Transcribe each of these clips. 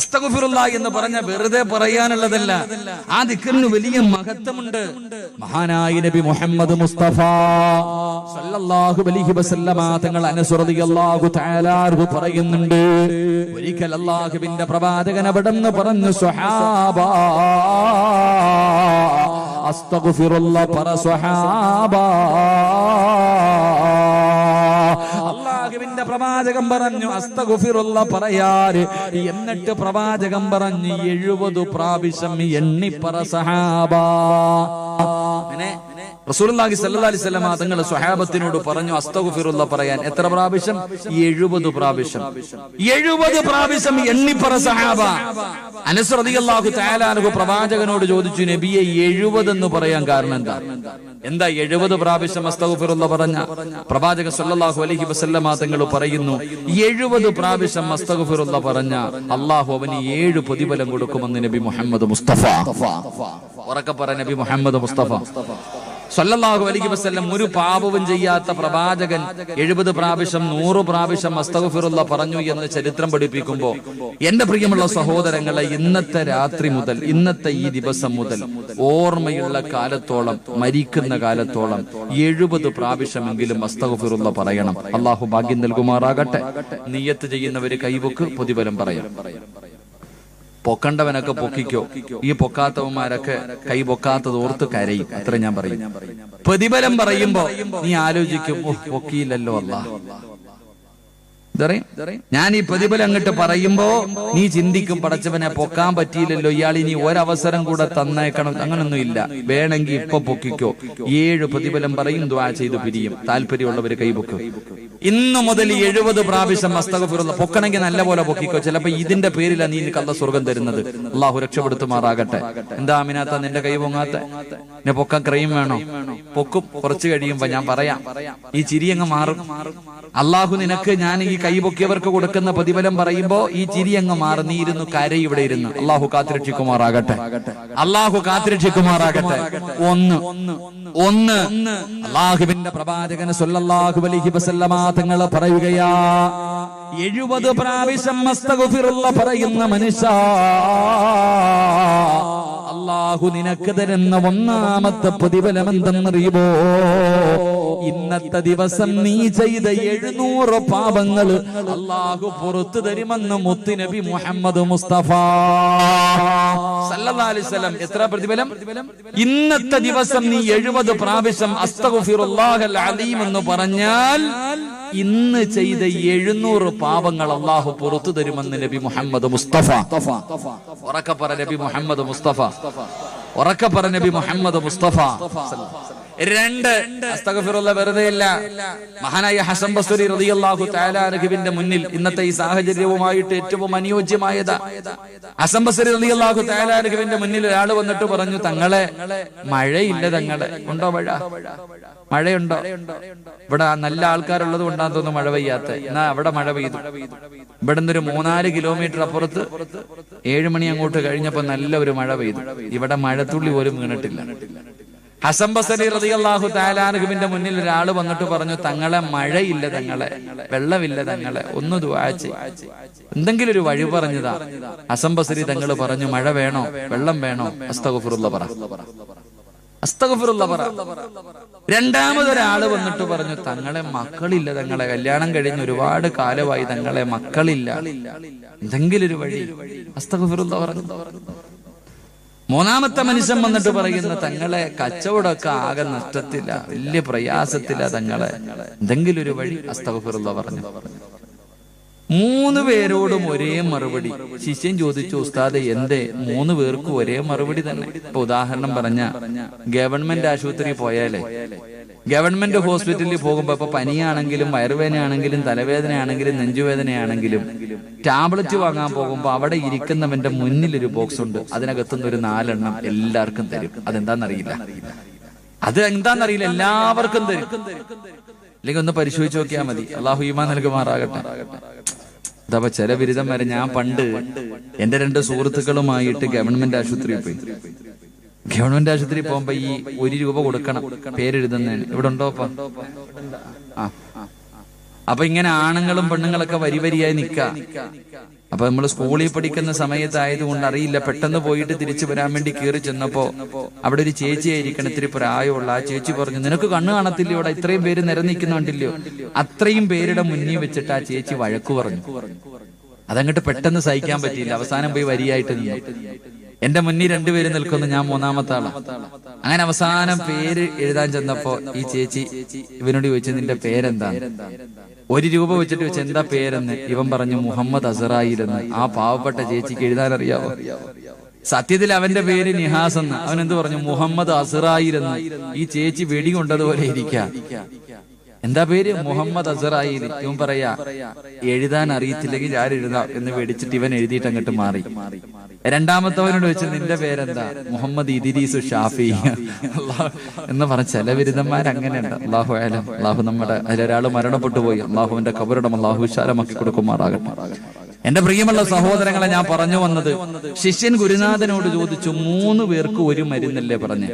അസ്തഗ്ഫിറുല്ലാ എന്ന് പറഞ്ഞ വെറുതെ പറയാനുള്ളതല്ല. ആ ദിക്കറിന് വലിയ മഹത്വമുണ്ട്. മഹാനായ നബി മുഹമ്മദ് മുസ്തഫ സല്ലല്ലാഹു അലൈഹി വസല്ലമ തങ്ങൾ തആല അൻഹു പറയുന്നുണ്ട്. ഒരിക്കൽ അല്ലാഹുവിന്റെ പ്രവാചകൻ അവിടെന്ന് പറഞ്ഞു സ്വഹാബ അസ്തഗ്ഫിറുല്ലാഹ് പറ സ്വഹാബ പ്രവാചകം പറഞ്ഞു അസ്തഗുഫിറുള്ള പറയാറ് എന്നിട്ട് പ്രവാചകം പറഞ്ഞു എഴുപത് പ്രാവശ്യം എണ്ണിപ്പറ സഹാബ. അങ്ങനെ അലൈഹി വസല്ലമ തങ്ങൾ സ്വഹാബത്തിനോട് പറഞ്ഞു അസ്തഗുഫിറുള്ള പറയാൻ. എത്ര പ്രാവശ്യം? എഴുപത് പ്രാവശ്യം. എഴുപത് പ്രാവശ്യം എണ്ണിപ്പറ സഹാബ. അനസ് റളിയല്ലാഹു തആല അൻഹു പ്രവാചകനോട് ചോദിച്ചു നബിയെ എഴുപത് എന്ന് പറയാൻ കാരണം എന്താ? എന്താ എഴുപത് പ്രാവശ്യം അസ്തഗുഫിറുള്ള പറഞ്ഞ? പ്രവാചക സല്ലാഹു അലൈഹി വസല്ലമ തങ്ങൾ പറയുന്നു എഴുപത് പ്രാവശ്യം മസ്തഗഫിറുള്ള പറഞ്ഞ അള്ളാഹു അവന് ഏഴ് പ്രതിഫലം കൊടുക്കുമെന്ന് നബി മുഹമ്മദ് മുസ്തഫ. ഉറക്കെ പറ നബി മുഹമ്മദ് മുസ്തഫ. സല്ലല്ലാഹു അലൈഹി വസല്ലം ഒരു പാപവും ചെയ്യാത്ത പ്രവാചകൻ എഴുപത് പ്രാവശ്യം നൂറ് പ്രാവശ്യം അസ്തഫിറുള്ള പറഞ്ഞു എന്ന് ചരിത്രം പഠിപ്പിക്കുമ്പോൾ എന്റെ പ്രിയമുള്ള സഹോദരങ്ങളെ ഇന്നത്തെ രാത്രി മുതൽ ഇന്നത്തെ ഈ ദിവസം മുതൽ ഓർമ്മയുള്ള കാലത്തോളം മരിക്കുന്ന കാലത്തോളം എഴുപത് പ്രാവശ്യമെങ്കിലും അസ്തഫിറുള്ള പറയണം. അള്ളാഹു ഭാഗ്യം നൽകുമാറാകട്ടെ. നീയത്ത് ചെയ്യുന്നവര് കൈവക്ക് പ്രതിഫലം പറയാം. പൊക്കണ്ടവനൊക്കെ പൊക്കിക്കോ. ഈ പൊക്കാത്തവന്മാരൊക്കെ കൈ പൊക്കാത്തത് ഓർത്ത് കരയും. അത്ര ഞാൻ പറയും. പ്രതിഫലം പറയുമ്പോ നീ ആലോചിക്കും "ഓ, പൊക്കിയില്ലല്ലോ അല്ല. ഞാൻ ഈ പ്രതിഫലം അങ്ങോട്ട് പറയുമ്പോ നീ ചിന്തിക്കും പടച്ചവനെ പൊക്കാൻ പറ്റിയില്ലല്ലോ. ഇയാൾ ഇനി ഒരവസരം കൂടെ തന്നേക്കണം. അങ്ങനൊന്നും ഇല്ല. വേണമെങ്കിൽ ഇപ്പൊ പൊക്കിക്കോ. ഏഴ് പ്രതിഫലം പറയും ദ്വാ ചെയ്ത് പിരിയും. താല്പര്യമുള്ളവര് കൈപൊക്കും ഇന്ന് മുതൽ എഴുപത് പ്രാവശ്യം മസ്തകഫിറുള്ള പൊക്കണമെങ്കിൽ നല്ല പോലെ പൊക്കിക്കോ. ചിലപ്പോ ഇതിന്റെ പേരിലാണ് നീ കള്ള സ്വർഗം തരുന്നത്. അള്ളാഹു രക്ഷപ്പെടുത്തുമാറാകട്ടെ. എന്താ അമിനാത്ത നിന്റെ കൈ പൊങ്ങാത്ത? എന്നെ പൊക്കാൻ ക്രൈം വേണോ? പൊക്കും. കുറച്ച് കഴിയുമ്പോ ഞാൻ പറയാം. ഈ ചിരി അങ്ങ് മാറും. അള്ളാഹു നിനക്ക് ഞാൻ ഈ കൈ പൊക്കിയവർക്ക് കൊടുക്കുന്ന പ്രതിഫലം പറയുമ്പോ ഈ ചിരി അങ്ങ് മാറും. നീ ഇരുന്നു കര ഇവിടെ ഇരുന്ന്. അള്ളാഹു കാത്തിരക്ഷിക്കുമാറാകട്ടെ. അള്ളാഹു കാത്തിരക്ഷിക്കുമാറാകട്ടെ. ഒന്ന്. ഒന്ന്. അള്ളാഹുവിന്റെ പ്രവാചകന് സല്ലല്ലാഹു അലൈഹി വസല്ലമ തങ്ങൾ പറയുകയാ. എഴുപത് പ്രാവശ്യം മസ്തകുഫിറുള്ള പറയുന്ന മനുഷ്യ. അള്ളാഹു നിനക്ക് തരുന്ന ഒന്നാമത്തെ പ്രതിഫലം എന്തെന്നറിയുമോ ഇന്നത്തെ ദിവസം നീ ചെയ്ത എഴുന്നൂറ് പാപങ്ങൾ അള്ളാഹു പുറത്തു തരുമെന്ന് മുത്തുനബി മുഹമ്മദ് മുസ്തഫ. എത്ര പ്രതിഫലം? ഇന്നത്തെ ദിവസം നീ എഴുപത് പ്രാവശ്യം അലീം എന്ന് പറഞ്ഞാൽ ഇന്ന് ചെയ്ത എഴുന്നൂറ് പാപങ്ങൾ അള്ളാഹു പുറത്തു തരുമെന്ന് നബി മുഹമ്മദ് മുസ്തഫ. ഉറക്കപ്പറ നബി മുഹമ്മദ് മുസ്തഫ. ഉറക്കപ്പറ നബി മുഹമ്മദ് മുസ്തഫ. രണ്ട്. അസ്തഗ്ഫിറുല്ലാഹ് വെറുതെ ഇല്ല മഹാനായ ഹസൻ ബസുരി റളിയല്ലാഹു തആല മുന്നിൽ ഇന്നത്തെ ഈ സാഹചര്യവുമായിട്ട് ഏറ്റവും അനുയോജ്യമായത്. ഹസൻ ബസുരി റളിയല്ലാഹു തആല മുന്നിൽ ഒരാൾ വന്നിട്ട് പറഞ്ഞു തങ്ങളെ മഴയില്ല തങ്ങളെ. ഉണ്ടോ മഴ? മഴയുണ്ടോ? ഇവിടെ നല്ല ആൾക്കാരുള്ളത് കൊണ്ടാന്ന് തോന്നുന്നു മഴ പെയ്യാത്ത. എന്നാ അവിടെ മഴ പെയ്തു. ഇവിടെ നിന്നൊരു മൂന്നാൽ കിലോമീറ്റർ അപ്പുറത്ത് ഏഴുമണി അങ്ങോട്ട് കഴിഞ്ഞപ്പോ നല്ല ഒരു മഴ പെയ്തു. ഇവിടെ മഴത്തുള്ളി പോലും വീണിട്ടില്ല. ഹസൻ ബസരി അള്ളാഹു താലാനുഹുവിന്റെ മുന്നിൽ ഒരാൾ വന്നിട്ട് പറഞ്ഞു തങ്ങളെ മഴയില്ല തങ്ങളെ വെള്ളമില്ല തങ്ങളെ ഒന്ന് ദുവാച്ച് എന്തെങ്കിലും ഒരു വഴി പറഞ്ഞതാ. ഹസൻ ബസരി തങ്ങൾ പറഞ്ഞു മഴ വേണോ? വെള്ളം വേണോ? അസ്തഗഫിറുള്ള പറ. അസ്തഗഫിറുള്ള പറ. രണ്ടാമതൊരാൾ വന്നിട്ട് പറഞ്ഞു തങ്ങളെ മക്കളില്ല തങ്ങളെ കല്യാണം കഴിഞ്ഞ് ഒരുപാട് കാലമായി തങ്ങളെ മക്കളില്ല. എന്തെങ്കിലും ഒരു വഴി. അസ്തഗഫിറുള്ള പറഞ്ഞു മൂന്നാമത്തെ മനുഷ്യൻ വന്നിട്ട് പറയുന്ന തങ്ങളെ കച്ചവടമൊക്കെ ആകെ നഷ്ടത്തില്ല വലിയ പ്രയാസത്തില്ല തങ്ങളെ. എന്തെങ്കിലും ഒരു വഴി അസ്തഗഫിറുള്ള പറഞ്ഞു. മൂന്ന് പേരോടും ഒരേ മറുപടി. ശിഷ്യൻ ചോദിച്ചു ഉസ്താദ് എന്തേ? മൂന്ന് പേർക്കും ഒരേ മറുപടി തന്നെ. ഇപ്പൊ ഉദാഹരണം പറഞ്ഞ ഗവൺമെന്റ് ആശുപത്രി പോയാലേ? ഗവൺമെന്റ് ഹോസ്പിറ്റലിൽ പോകുമ്പോ ഇപ്പൊ പനിയാണെങ്കിലും വയറുവേദനയാണെങ്കിലും തലവേദനയാണെങ്കിലും നെഞ്ചുവേദനയാണെങ്കിലും ടാബ്ലറ്റ് വാങ്ങാൻ പോകുമ്പോ അവിടെ ഇരിക്കുന്നവന്റെ മുന്നിൽ ഒരു ബോക്സ് ഉണ്ട്. അതിനകത്തുനിന്ന് ഒരു നാലെണ്ണം എല്ലാവർക്കും തരും. അതെന്താണെന്നറിയില്ല അത് എന്താണെന്നറിയില്ല എല്ലാവർക്കും തരും. അല്ലെങ്കിൽ ഒന്ന് പരിശോധിച്ച് നോക്കിയാൽ മതി. അള്ളാഹു ഈമാൻ നൽകുമാറാകട്ടെ. അതപ്പോ ചില ബിരുദം വരെ ഞാൻ പണ്ട് എന്റെ രണ്ട് സുഹൃത്തുക്കളുമായിട്ട് ഗവൺമെന്റ് ആശുപത്രിയിൽ പോയി. ഗവൺമെന്റ് ആശുപത്രി പോകുമ്പോ ഈ ഒരു രൂപ കൊടുക്കണം. പേരെഴുതുന്നതിന്. ഇവിടെ ഉണ്ടോ അപ്പൊ അപ്പൊ ഇങ്ങനെ ആണുങ്ങളും പെണ്ണുങ്ങളൊക്കെ വരി വരിയായി നിക്ക. അപ്പൊ നമ്മൾ സ്കൂളിൽ പഠിക്കുന്ന സമയത്തായതുകൊണ്ട് അറിയില്ല. പെട്ടെന്ന് പോയിട്ട് തിരിച്ചു വരാൻ വേണ്ടി കയറി ചെന്നപ്പോ അവിടെ ഒരു ചേച്ചിയായിരിക്കണം. ഇത്തിരി പ്രായമുള്ള ആ ചേച്ചി പറഞ്ഞു നിനക്ക് കണ്ണു കാണത്തില്ലയോ? ഇവിടെ ഇത്രയും പേര് നിരന്നിക്കുന്നുണ്ടല്ലോ അത്രയും പേരുടെ മുന്നിൽ വെച്ചിട്ട് ആ ചേച്ചി വഴക്കു പറഞ്ഞു. അതങ്ങട്ട് പെട്ടെന്ന് സഹിക്കാൻ പറ്റിയില്ല. അവസാനം പോയി വരിയായിട്ട് നിന്നു. എന്റെ മുന്നിൽ രണ്ടുപേര് നിൽക്കുന്നു ഞാൻ മൂന്നാമത്തെ ആളാ അങ്ങനെ അവസാനം പേര് എഴുതാൻ ചെന്നപ്പോ ഈ ചേച്ചി ഇവനോട് ചോദിച്ചു നിന്റെ പേരെന്താ? ഒരു രൂപ വെച്ചിട്ട് വെച്ച് എന്താ പേരെന്ന്? ഇവൻ പറഞ്ഞു മുഹമ്മദ് അസറായിരുന്നു ആ പാവപ്പെട്ട ചേച്ചിക്ക് എഴുതാൻ അറിയാവോ? സത്യത്തിൽ അവന്റെ പേര് നിഹാസ് എന്ന്. അവൻ എന്ത് പറഞ്ഞു? മുഹമ്മദ് അസറായിരുന്നു ഈ ചേച്ചി വെടി കൊണ്ടതുപോലെ ഇരിക്കാം. എന്താ പേര്? മുഹമ്മദ് അസറായി ഇവൻ പറയാ എഴുതാൻ അറിയത്തില്ലെങ്കിൽ ഞാൻ എന്ന് വെടിച്ചിട്ട് ഇവൻ എഴുതിയിട്ട് അങ്ങോട്ട് മാറി. രണ്ടാമത്തവനോട് വെച്ച് നിന്റെ പേരെന്താ? മുഹമ്മദ് ഇദിരീസ് ഷാഫി. എന്ന് പറഞ്ഞ ചില ബിരുദന്മാർ അങ്ങനെയുണ്ട്. അള്ളാഹു ആയാലും അള്ളാഹു നമ്മുടെ അതിലൊരാൾ മരണപ്പെട്ടു പോയി. അള്ളാഹുവിന്റെ കബറിടം അള്ളാഹു വിശാലമാക്കി കൊടുക്കുമാറാകട്ടെ. എന്റെ പ്രിയമുള്ള സഹോദരങ്ങളെ ഞാൻ പറഞ്ഞു വന്നത് ശിഷ്യൻ ഗുരുനാഥനോട് ചോദിച്ചു മൂന്ന് പേർക്ക് ഒരു മരുന്നല്ലേ പറഞ്ഞേ?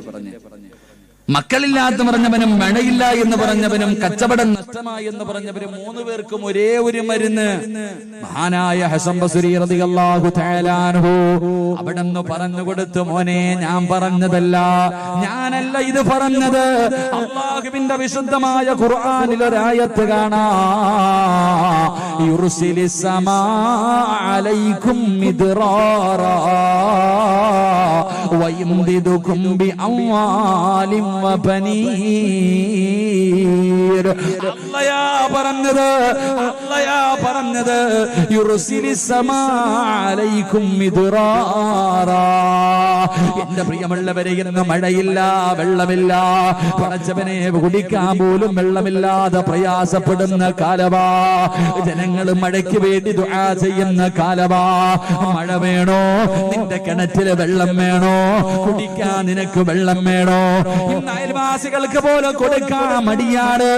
മക്കളില്ലാത്ത പറഞ്ഞവനും മഴയില്ല എന്ന് പറഞ്ഞവനും കച്ചവടം നഷ്ടമായി എന്ന് പറഞ്ഞവരും മൂന്ന് പേർക്കും ഒരേ ഒരു മരുന്ന് മഹാനായ ഹസൻ ബസുരി റളിയല്ലാഹു തആല അൻഹു അവിടെന്ന് പറഞ്ഞു കൊടുത്തു മോനെ ഞാൻ പറഞ്ഞതല്ല ഞാനല്ല ഇത് പറഞ്ഞത് അള്ളാഹുവിന്റെ വിശുദ്ധമായ ഖുർആനിൽ ഒരായത്ത് കാണാ യുർസിലിസ് സമാ അലൈക്കും മിദ്റാറാ ويمددكم بأموال وبنين അല്ലയാ പറഞ്ഞത് അല്ലയാ പറഞ്ഞത് എന്റെ പ്രിയമുള്ളവരെ ഇന്ന് മഴയില്ല വെള്ളമില്ല. പടച്ചവനെ കുടിക്കാൻ പോലും വെള്ളമില്ലാതെ പ്രയാസപ്പെടുന്ന കാലവാ. ജനങ്ങൾ മഴയ്ക്ക് വേണ്ടി ദുആ ചെയ്യുന്ന കാലവാ. മഴ വേണോ? നിന്റെ കിണറ്റിൽ വെള്ളം വേണോ? കുടിക്കാൻ നിനക്ക് വെള്ളം വേണോ? ഇന്ന് അയൽവാസികൾക്ക് പോലും കൊടുക്കാൻ മടിയാണ്.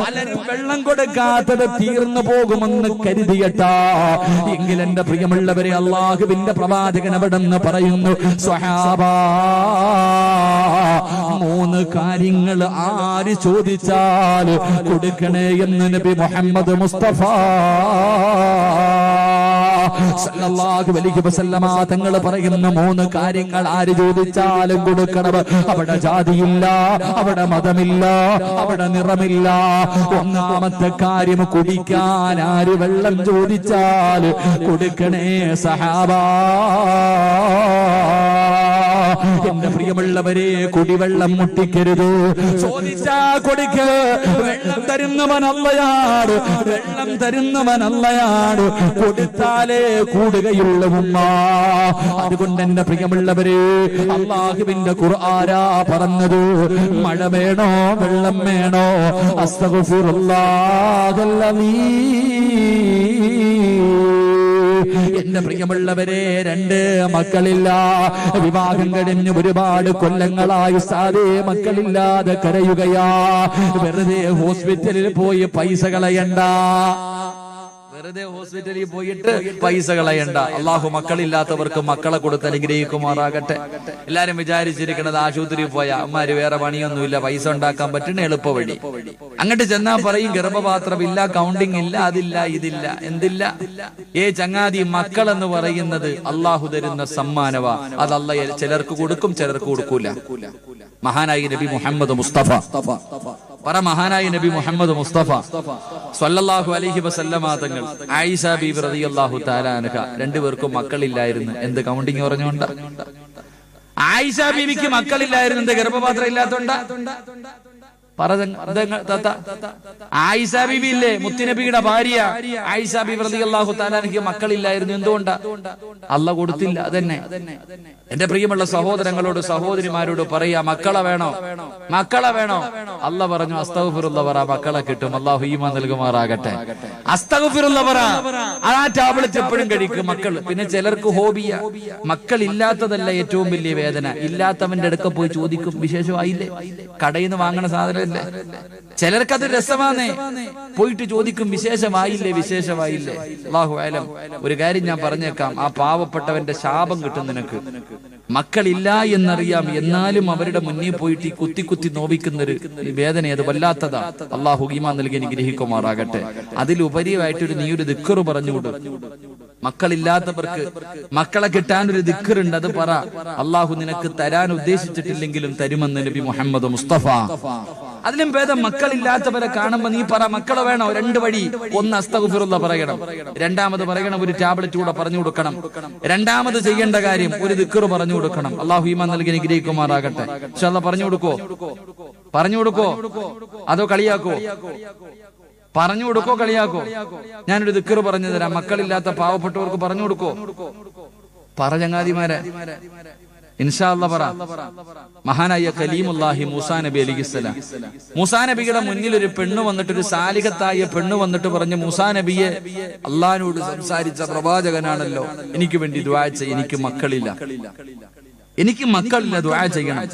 പലരും വെള്ളം കൊടുക്കാത്തത് തീർന്നു പോകുമെന്ന് കരുതിയട്ടാ. എങ്കിൽ എന്റെ പ്രിയമുള്ളവരെ അള്ളാഹുവിന്റെ പ്രവാചകൻ അവിടെ നിന്ന് പറയുന്നു സ്വഹാബ മൂന്ന് കാര്യങ്ങൾ ആര് ചോദിച്ചാൽ കൊടുക്കണേ എന്ന് നബി മുഹമ്മദ് മുസ്തഫ. സല്ലല്ലാഹു അലൈഹി വസല്ലമ തങ്ങൾ പറയുന്ന മൂന്ന് കാര്യങ്ങൾ ആര് ചോദിച്ചാലും കൊടുക്കണം. അവിടെ ജാതിയില്ല അവിടെ മതമില്ല അവിടെ നിറമില്ല. ഒന്നാമത്തെ കാര്യം കുടിക്കാൻ ആര് വെള്ളം ചോദിച്ചാൽ കൊടുക്കണേ സഹാബാ. എന്റെ പ്രിയമുള്ളവരെ കുടിവെള്ളം മുട്ടിക്കരുത്. ചോദിച്ചാ കൊടുക്ക് വെള്ളം തരുന്നവനല്ലയാട് വെള്ളം തരുന്നവനല്ലയാട് കൊടുത്താലേ കൂടുകയുള്ളൂ അതുകൊണ്ട് എന്റെ പ്രിയമുള്ളവരെ അള്ളാഹുവിന്റെ കുറാരാ പറഞ്ഞത് മഴ വേണോ വെള്ളം വേണോ? അസ്തഗഫിറുല്ലാഹല്ലദീ എന്റെ പ്രിയമുള്ളവരെ രണ്ട് മക്കളില്ല. വിവാഹം കഴിഞ്ഞ് ഒരുപാട് കൊല്ലങ്ങളായി സാധേ മക്കളില്ലാതെ കരയുകയാ. വെറുതെ ഹോസ്പിറ്റലിൽ പോയി പൈസ കളയണ്ട. വെറുതെ ഹോസ്പിറ്റലിൽ പോയിട്ട് പൈസ കളയണ്ട അള്ളാഹു മക്കളില്ലാത്തവർക്ക് മക്കളെ കൊടുത്ത് അനുഗ്രഹിക്കുമാറാകട്ടെ. എല്ലാരും വിചാരിച്ചിരിക്കുന്നത് ആശുപത്രിയിൽ പോയ അമ്മാര് വേറെ പണിയൊന്നുമില്ല പൈസ ഉണ്ടാക്കാൻ പറ്റുന്ന എളുപ്പ വഴി അങ്ങോട്ട് ചെന്നാ പറയും ഗർഭപാത്രം ഇല്ല കൗണ്ടിങ് ഇല്ല അതില്ല ഇതില്ല എന്തില്ല? ഏ ചങ്ങാതി മക്കൾ എന്ന് പറയുന്നത് അള്ളാഹു തരുന്ന സമ്മാനവാ. അത് അല്ല ചിലർക്ക് കൊടുക്കും ചിലർക്ക് കൊടുക്കൂല. മഹാനായി നബി മുഹമ്മദ് മുസ്തഫ. പറ മഹാനായ നബി മുഹമ്മദ് മുസ്തഫ സ്വല്ലല്ലാഹു അലൈഹി വസല്ലമ തങ്ങൾ ആയിഷ ബീബി റളിയല്ലാഹു തആല അൻഹ രണ്ടുപേർക്കും മക്കളില്ലായിരുന്നു. എന്ത് കൗണ്ടിങ് പറഞ്ഞുകൊണ്ട്? ആയിഷ ബീവിക്ക് മക്കളില്ലായിരുന്നു. എന്ത് ഗർഭപാത്രം ഇല്ലാത്തോണ്ടാ? ഇല്ലേ? മുത്തുനബിയുടെ ഭാര്യ. ആയിഷ ബീബി റളിയല്ലാഹു തആല എനിക്ക് മക്കളില്ലായിരുന്നു. എന്തുകൊണ്ടാ? അല്ല കൊടുത്തില്ല. അതന്നെ. എന്റെ പ്രിയമുള്ള സഹോദരങ്ങളോട് സഹോദരിമാരോട് പറയാ മക്കളെ വേണോ? മക്കളെ വേണോ? അല്ല പറഞ്ഞു അസ്തഗ്ഫിറുള്ള പറ മക്കളെ കിട്ടും. അള്ളാഹു ഈമാൻ നൽകുമാറാകട്ടെ. അസ്തഗ്ഫിറുള്ള പറ. ആ ടാബ്ലറ്റ് എപ്പോഴും കഴിക്കും മക്കൾ. പിന്നെ ചിലർക്ക് ഹോബിയ. മക്കൾ ഇല്ലാത്തതല്ല ഏറ്റവും വലിയ വേദന. ഇല്ലാത്തവന്റെ അടുക്ക പോയി ചോദിക്കും വിശേഷമായില്ലേ? കടയിൽ നിന്ന് വാങ്ങണ സാധനമല്ലേ ചിലർക്ക് അത് രസമാണേ പോയിട്ട് ചോദിക്കും വിശേഷമായില്ലേ വിശേഷമായില്ലേ? അള്ളാഹു ആലം ഒരു കാര്യം ഞാൻ പറഞ്ഞേക്കാം. ആ പാവപ്പെട്ടവന്റെ ശാപം കിട്ടും നിനക്ക്. മക്കളില്ല എന്നറിയാം. എന്നാലും അവരുടെ മുന്നിൽ പോയിട്ട് ഈ കുത്തി കുത്തി നോവിക്കുന്നൊരു വേദന അത് വല്ലാത്തതാ. അള്ളാഹു ഈമാ നൽകി അനുഗ്രഹിക്കുമാറാകട്ടെ. അതിലുപരിയായിട്ടൊരു നീ ഒരു ദിക്കറ് പറഞ്ഞുകൊടു. മക്കളില്ലാത്തവർക്ക് മക്കളെ കിട്ടാൻ ഒരു ദിക്കറുണ്ട് അത് പറ. അള്ളാഹു നിനക്ക് തരാൻ ഉദ്ദേശിച്ചിട്ടില്ലെങ്കിലും തരുമെന്ന് നബി മുഹമ്മദ് മുസ്തഫ. അതിലും ഭേദം മക്കളില്ലാത്തവരെ കാണുമ്പോ നീ പറ മക്കളെ വേണോ? രണ്ട് വഴി. ഒന്ന് അസ്തഗുഫിറുള്ള പറയണം. രണ്ടാമത് പറയണം ഒരു ടാബ്ലറ്റ് കൂടെ പറഞ്ഞു കൊടുക്കണം. രണ്ടാമത് ചെയ്യേണ്ട കാര്യം ഒരു ദിക്കറ് പറഞ്ഞു കൊടുക്കണം. അള്ളാഹു ഈമാൻ നൽകി അനുഗ്രഹിക്കുമാറാകട്ടെ. പക്ഷെ അല്ല പറഞ്ഞു കൊടുക്കോ? പറഞ്ഞു കൊടുക്കോ? അതോ കളിയാക്കോ? പറഞ്ഞു കൊടുക്കോ കളിയാക്കോ? ഞാനൊരു ദിക്കർ പറഞ്ഞു തരാം. മക്കളില്ലാത്ത പാവപ്പെട്ടവർക്ക് പറഞ്ഞു കൊടുക്കോ? പറ ചങ്ങാതിമാരെ. ഇൻഷാ അല്ല പറ. മഹാനായ കലീമുല്ലാഹി മൂസാ നബി അലി മൂസാ നബിയുടെ മുന്നിൽ ഒരു പെണ്ണ് വന്നിട്ട് ഒരു സാലിഹത്തായ പെണ്ണ് വന്നിട്ട് പറഞ്ഞു മൂസാ നബിയെ അള്ളഹാനോട് സംസാരിച്ച പ്രവാചകനാണല്ലോ. എനിക്ക് വേണ്ടി ദ്വാ ചെയ്യ എനിക്ക് മക്കളില്ല. എനിക്ക് മക്കളില്ല ദ്വാ ചെയ്യണം.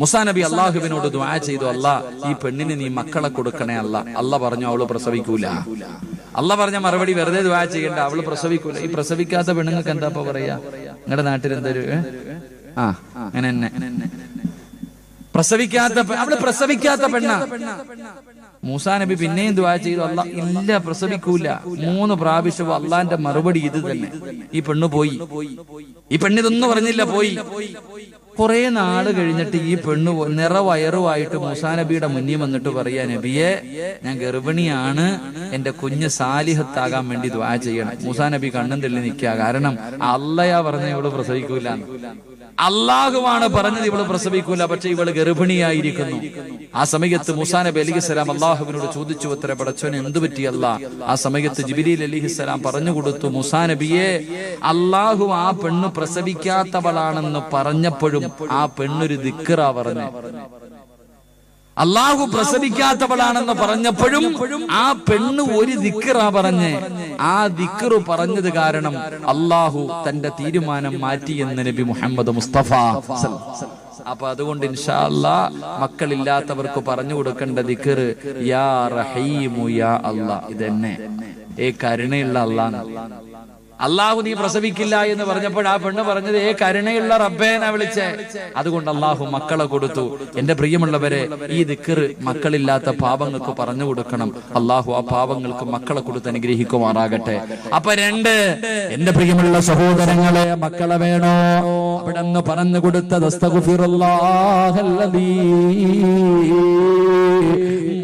മുസാ നബി അള്ളാഹുവിനോട് ദ്വാ ചെയ്തു അല്ല ഈ പെണ്ണിന് നീ മക്കളെ കൊടുക്കണേ അല്ല അല്ല പറഞ്ഞു അവൾ പ്രസവിക്കൂല. അല്ല പറഞ്ഞ മറുപടി വെറുതെ ദ്വാ ചെയ്യണ്ട അവൾ പ്രസവിക്കൂല. ഈ പ്രസവിക്കാത്ത പെണ്ണുങ്ങൾക്ക് എന്താ ഇപ്പൊ പറയാ? നിങ്ങളുടെ നാട്ടിൽ എന്തൊരു? ആ അങ്ങനെ തന്നെ പ്രസവിക്കാത്ത അവൾ പ്രസവിക്കാത്ത പെണ്ണ. മൂസാ നബി പിന്നെയും ദ്വാ ചെയ്തു. അല്ല ഇല്ല പ്രസവിക്കൂല. മൂന്ന് പ്രാവശ്യവും അള്ളാന്റെ മറുപടി ഇത് തന്നെ. ഈ പെണ്ണ് പോയി. ഈ പെണ്ണിതൊന്നും പറഞ്ഞില്ല പോയി. കുറെ നാൾ കഴിഞ്ഞിട്ട് ഈ പെണ്ണ് നിറവയറുമായിട്ട് മൂസാ നബിയുടെ മുന്നിൽ വന്നിട്ട് പറയാ നബിയെ ഞാൻ ഗർഭിണിയാണ്. എന്റെ കുഞ്ഞ് സാലിഹത്താകാൻ വേണ്ടി ദ്വാ ചെയ്യണം. മൂസാ നബി കണ്ണും തെള്ളി നിൽക്കുക. കാരണം അല്ലയാ പറഞ്ഞ ഇവൾ പ്രസവിക്കൂല. അള്ളാഹുവാണ് പറഞ്ഞത് ഇവൾ പ്രസവിക്കൂല പക്ഷെ ഇവൾ ഗർഭിണിയായിരിക്കുന്നു. ആ സമയത്ത് മുസാ നബി അലിഹിസ്സലാം അള്ളാഹുവിനോട് ചോദിച്ചു അത്ര പടച്ചോൻ എന്തു പറ്റിയല്ല ആ സമയത്ത് ജിബിരിൽ അലിഹിസ്സലാം പറഞ്ഞു കൊടുത്തു മുസാ നബിയെ അള്ളാഹു ആ പെണ്ണ് പ്രസവിക്കാത്തവളാണെന്ന് പറഞ്ഞപ്പോഴും ആ പെണ്ണൊരു ദിക്കറ പറഞ്ഞു. അള്ളാഹു പ്രസവിക്കാത്തവളാണെന്ന് പറഞ്ഞപ്പോഴും ആ പെണ്ണ് ഒരു ദിക്കറാ പറഞ്ഞ് ആ ദിക്കറ് പറഞ്ഞത് കാരണം അള്ളാഹു തന്റെ തീരുമാനം മാറ്റി എന്ന് നബി മുഹമ്മദ് മുസ്തഫ. അപ്പൊ അതുകൊണ്ട് ഇൻഷാല്ല മക്കളില്ലാത്തവർക്ക് പറഞ്ഞു കൊടുക്കേണ്ട ദിക്കറ് യാ റഹീമു യാ അല്ലാ ഇതെന്നെ. ഏ കരുണയുള്ള അള്ളാന്ന് അള്ളാഹു നീ പ്രസവിക്കില്ല എന്ന് പറഞ്ഞപ്പോൾ ആ പെണ്ണ് പറഞ്ഞത് ഏ കരുണയുള്ള റബ്ബേന വിളിച്ചേ. അതുകൊണ്ട് അള്ളാഹു മക്കളെ കൊടുത്തു. എന്റെ പ്രിയമുള്ളവരെ ഈ ദിക്കറ് മക്കളില്ലാത്ത പാപങ്ങൾക്ക് പറഞ്ഞു കൊടുക്കണം. അള്ളാഹു ആ പാപങ്ങൾക്ക് മക്കളെ കൊടുത്ത് അനുഗ്രഹിക്കുമാറാകട്ടെ. അപ്പൊ രണ്ട് എന്റെ പ്രിയമുള്ള സഹോദരങ്ങളെ മക്കളെ വേണോ? അവിടെ നിന്ന് പറഞ്ഞു കൊടുത്തത്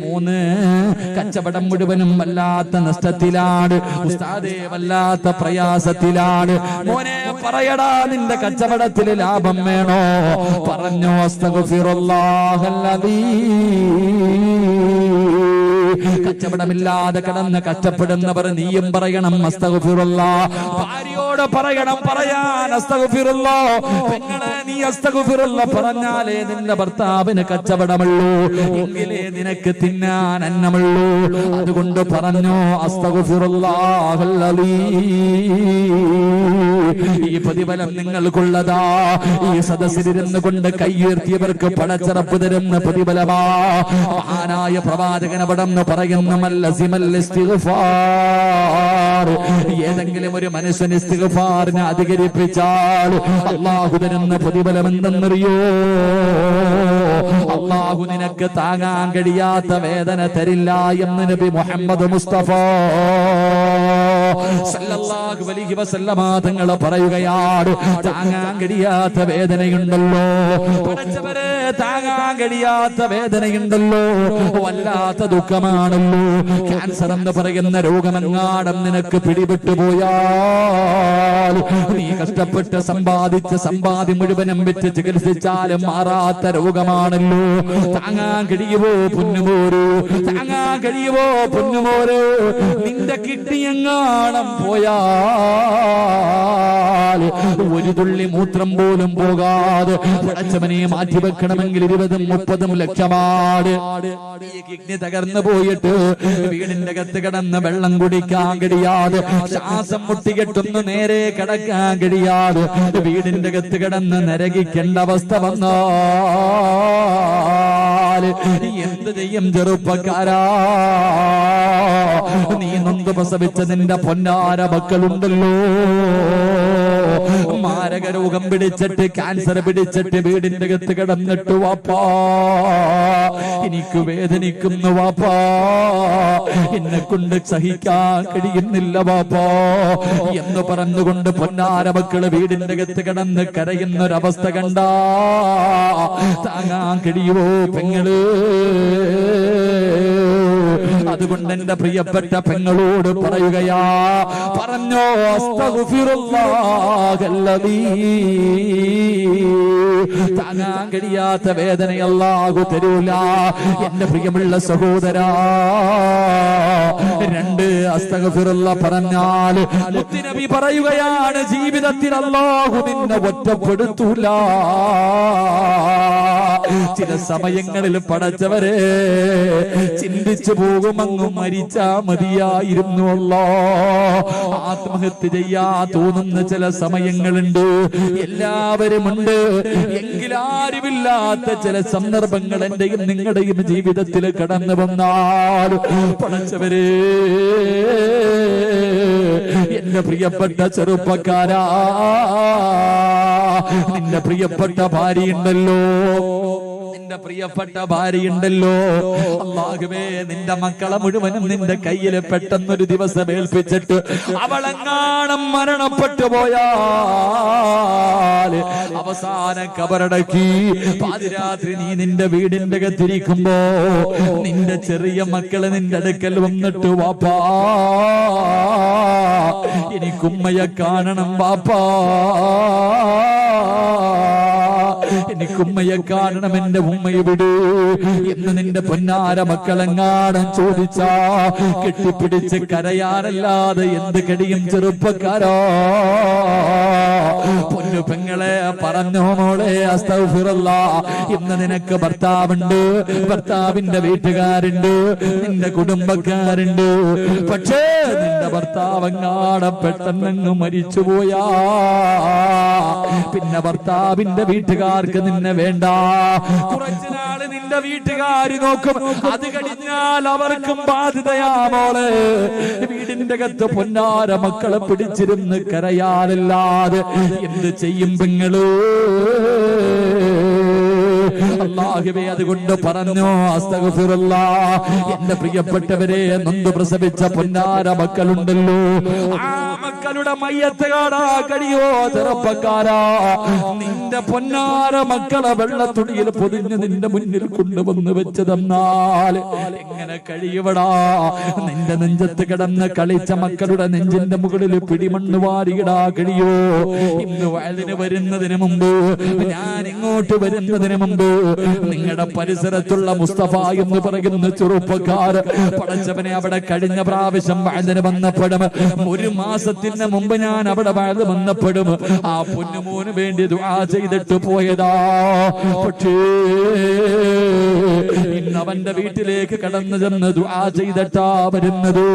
മൂന്ന് കച്ചവടം മുഴുവനും വല്ലാത്ത നഷ്ടത്തിലാണ്. വല്ലാത്ത പ്രയാസത്തിലാണ് മോനെ പറയടാ നിന്റെ കച്ചവടത്തിൽ ലാഭം വേണോ? പറഞ്ഞു അസ്തഗ്ഫിറുല്ലാഹല്ലദീ. കച്ചവടമില്ലാതെ കിടന്ന് കഷ്ടപ്പെടുന്നവർ നീയും പറയണം ഭാര്യയോട് പറയണം പറയാൻ നീ പറഞ്ഞാലേ നിന്റെ ഭർത്താവിന് കച്ചവടമുള്ളൂ. എങ്കിലേ നിനക്ക് തിന്നാൻ അന്നമുള്ളൂ. അതുകൊണ്ട് പറഞ്ഞു ഈ പ്രതിഫലം നിങ്ങൾക്കുള്ളതാ. ഈ സദസ്സിലിരുന്ന് കൊണ്ട് കൈയുയർത്തിയവർക്ക് പടച്ചറപ്പ് തരുന്ന പ്രതിഫലമാ. മഹാനായ പ്രവാചകൻ അവിടെ പറയുന്ന. ഏതെങ്കിലും ഒരു മനുഷ്യൻ ഇസ്തിഗ്ഫാറിനെ അധികരിപ്പിച്ചാൽ അള്ളാഹു തരുന്ന പ്രതിഫലം എന്തെന്നറിയോ അള്ളാഹു നിനക്ക് താങ്ങാൻ കഴിയാത്ത വേദന തരില്ല എന്ന് നബി മുഹമ്മദ് മുസ്തഫ സല്ലല്ലാഹു അലൈഹി വസല്ലമ തങ്ങൾ പറയുകയാണ് താങ്ങാൻ കഴിയാത്ത വേദനയുണ്ടല്ലോ. പടച്ചവരെ താങ്ങാൻ കഴിയാത്ത വേദനയുണ്ടല്ലോ. വല്ലാത്ത ദുഃഖമാണല്ലോ. ക്യാൻസർ എന്ന് പറയുന്ന രോഗമെങ്ങാടം നിനക്ക് പിടിപെട്ടു നീ കഷ്ടപ്പെട്ട് സമ്പാദിച്ച സമ്പാദ്യം മുഴുവനും വെച്ച് ചികിത്സിച്ചാലും മാറാത്ത രോഗമാണല്ലോ. താങ്ങാൻ കഴിയുമോ പൊന്നുമോരോ? താങ്ങാൻ കഴിയുമോ പൊന്നുമോരോ? നിന്റെ കിഡ്നിയെങ്ങാണം പോയാൽ ഒരു തുള്ളി മൂത്രം പോലും പോകാതെ പടച്ചവനെ മാറ്റി വെക്കണമെങ്കിൽ ഇരുപതും മുപ്പതും ലക്ഷമാട് കിഡ്നി തകർന്നു പോയിട്ട് വീടിന്റെ അകത്ത് കിടന്ന് വെള്ളം കുടിക്കാൻ കഴിയാതെ ശ്വാസം മുട്ടികെട്ടുന്നു നേരെ കിടക്കാൻ കഴിയാതെ വീടിന്റെ അകത്ത് കിടന്ന് നരകിക്കേണ്ട അവസ്ഥ വന്നാൽ എന്ത് ചെയ്യും ചെറുപ്പക്കാരാ നീ നൊന്ത് പ്രസവിച്ച നിന്റെ പൊന്നാര മക്കളുണ്ടല്ലോ. മാരക രോഗം പിടിച്ചിട്ട് ക്യാൻസർ പിടിച്ചിട്ട് വീടിന്റെ അകത്ത് കിടന്നിട്ട് വാപ്പാ. എനിക്ക് വേദനിക്കുന്നു വാപ്പാ. എന്നെ കൊണ്ട് സഹിക്കാൻ കഴിയുന്നില്ല വാപ്പാ. എന്ന് പറഞ്ഞുകൊണ്ട് പൊന്നാര മക്കൾ വീടിന്റെ അകത്ത് കിടന്ന് കരയുന്ന ഒരവസ്ഥ കണ്ട. താങ്ങാൻ കഴിയുമോ പെങ്ങൾ? അതുകൊണ്ട് എന്റെ പ്രിയപ്പെട്ട പെങ്ങളോട് പറയുകയാ പറഞ്ഞോ. താങ്ങാൻ കഴിയാത്ത വേദനയല്ലാകു തരൂല എന്റെ പ്രിയമുള്ള സഹോദര രണ്ട് അസ്തകഫിറുള്ള പറഞ്ഞാൽ മുത്തുനബി പറയുകയാണ് ജീവിതത്തിൽ അല്ലാഹു നിന്നെ ഒറ്റപ്പെടുത്തൂല ചില സമയങ്ങളിൽ പടച്ചവരെ ചിന്തിച്ചു പോകുമങ്ങ് മരിച്ചാ മതിയായിരുന്നു ആത്മഹത്യ ചെയ്യാ തോന്നുന്ന ചില സമയങ്ങളുണ്ട്. എല്ലാവരും ഉണ്ട്. എങ്കിലാരുമില്ലാത്ത ചില സന്ദർഭങ്ങൾ എന്റെയും നിങ്ങളുടെയും ജീവിതത്തിൽ കടന്നു വന്നാൽ പടച്ചവരെ എന്റെ പ്രിയപ്പെട്ട ചെറുപ്പക്കാരാ നിന്റെ പ്രിയപ്പെട്ട ഭാര്യയുണ്ടല്ലോ. നിന്റെ പ്രിയപ്പെട്ട ഭാര്യയുണ്ടല്ലോ. അള്ളാഹുവേ നിന്റെ മക്കളെ മുഴുവനും നിന്റെ കയ്യിൽ പെട്ടെന്നൊരു ദിവസം ഏൽപ്പിച്ചിട്ട് അവളെങ്ങാണം മരണപ്പെട്ടു പോയാൽ അവസാന കബറടക്കി പാതിരാത്രി നീ നിന്റെ വീടിന്റെ അകത്തിരിക്കുമ്പോ നിന്റെ ചെറിയ മക്കൾ നിന്റെ അടുക്കൽ വന്നിട്ട് വാപ്പാ എനിക്കുമ്മയെ കാണണം വാപ്പാ. എനിക്ക് ഉമ്മയെ കാണണം എന്റെ ഉമ്മയെ വിടൂ. എന്ന് നിന്റെ പൊന്നാര മക്കളെങ്ങാടൻ ചോദിച്ചാ? കെട്ടിപ്പിടിച്ച് കരയാറല്ലാതെ എന്ത് കടിയും ചെറുപ്പക്കാരോ? പൊന്നു പെങ്ങളെ പറഞ്ഞോ മോളെ അസ്തഫിറല്ല ഇന്ന് നിനക്ക് ഭർത്താവുണ്ട് ഭർത്താവിന്റെ വീട്ടുകാരുണ്ട് നിന്റെ കുടുംബക്കാരുണ്ട്. പക്ഷേ നിന്റെ ഭർത്താവങ്ങാടെ പെട്ടെന്നങ്ങ് മരിച്ചുപോയാ? പിന്നെ ഭർത്താവിന്റെ വീട്ടുകാർക്ക് നിന്നെ വേണ്ട. കുറച്ചു നാൾ നിന്റെ വീട്ടുകാര് നോക്കും. അത് കഴിഞ്ഞാൽ അവർക്കും ബാധ്യതയാ മോളെ. വീടിന്റെ കത്ത് പൊന്നാര മക്കളെ പിടിച്ചിരുന്ന് കരയാറില്ലാതെ എന്ത് ചെയ്യും പെങ്ങളൂ? അള്ളാഹുവേ അതുകൊണ്ട് പറഞ്ഞു അസ്തഗഫിറുല്ലാ. എന്റെ പ്രിയപ്പെട്ടവരെ നൊന്ത് പ്രസവിച്ച പൊന്നാര മക്കളുണ്ടല്ലോ. ആ മക്കളുടെ മയ്യത്ത് കാണാ കഴിയോ ചെറുപ്പക്കാരാ. നിന്റെ പൊന്നാര മക്കളെ വെള്ളത്തുണിയിൽ പൊതിഞ്ഞ് നിന്റെ മുന്നിൽ കൊണ്ടുവന്ന് വെച്ചതെന്നാൽ എങ്ങനെ കഴിയുവടാ? നിന്റെ നെഞ്ചത്ത് കിടന്ന് കളിച്ച മക്കളുടെ നെഞ്ചിന്റെ മുകളിൽ പിടിമണ്ണ് വാരിയിടാ കഴിയോ ഇന്ന് വയലിന് വരുന്നതിന് മുമ്പ് ഞാൻ ഇങ്ങോട്ട് വരുന്നതിന് മുമ്പ് നിങ്ങളുടെ പരിസരത്തുള്ള മുസ്തഫ എന്ന് പറയുന്ന ചെറുപ്പക്കാർ പടച്ചവനെ അവിടെ കഴിഞ്ഞ പ്രാവശ്യം വയലിന് വന്നപ്പോഴും ഒരു മാസത്തിന് മുമ്പ് ഞാൻ അവിടെ വയൽ ബന്ധപ്പെടും ആ പൊന്നുമോന് വേണ്ടി ദുആ ചെയ്തിട്ട് പോയതാ. പക്ഷേ ഇന്ന് അവന്റെ വീട്ടിലേക്ക് കടന്നു ചെന്ന് ദുആ ചെയ്തിട്ടാ വരുന്നത്.